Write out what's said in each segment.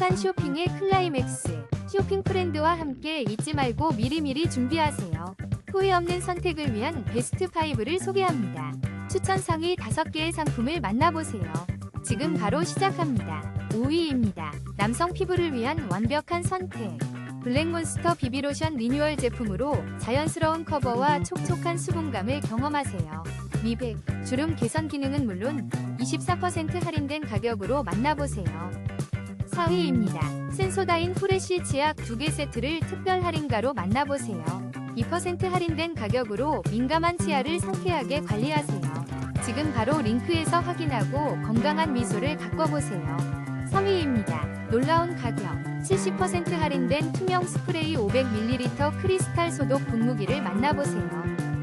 행복한 쇼핑의 클라이맥스. 쇼핑 프렌드와 함께 잊지 말고 미리미리 준비하세요. 후회 없는 선택을 위한 베스트 5를 소개합니다. 추천 상위 5개의 상품을 만나보세요. 지금 바로 시작합니다. 5위입니다. 남성 피부를 위한 완벽한 선택. 블랙몬스터 비비로션 리뉴얼 제품으로 자연스러운 커버와 촉촉한 수분감을 경험하세요. 미백, 주름 개선 기능은 물론 24% 할인된 가격으로 만나보세요. 4위입니다. 센소다인 프레쉬 치약 2개 세트를 특별 할인가로 만나보세요. 2% 할인된 가격으로 민감한 치아를 상쾌하게 관리하세요. 지금 바로 링크에서 확인하고 건강한 미소를 가꿔보세요. 3위입니다. 놀라운 가격 70% 할인된 투명 스프레이 500ml 크리스탈 소독 분무기를 만나보세요.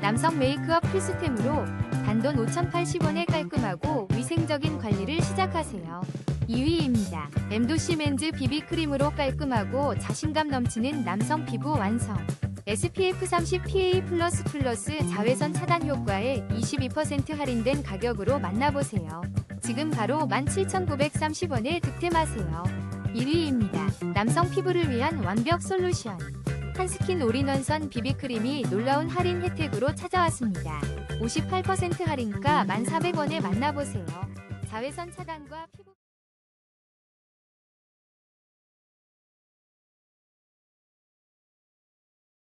남성 메이크업 필수템으로 단돈 5,080원에 깔끔하고 위생적인 관리를 시작하세요. 2위입니다. 엠도시 맨즈 비비크림으로 깔끔하고 자신감 넘치는 남성 피부 완성. SPF 30 PA++ 자외선 차단 효과에 22% 할인된 가격으로 만나보세요. 지금 바로 17,930원에 득템하세요. 1위입니다. 남성 피부를 위한 완벽 솔루션. 한스킨 올인원선 비비크림이 놀라운 할인 혜택으로 찾아왔습니다. 58% 할인가 1,400원에 만나보세요. 자외선 차단과 피부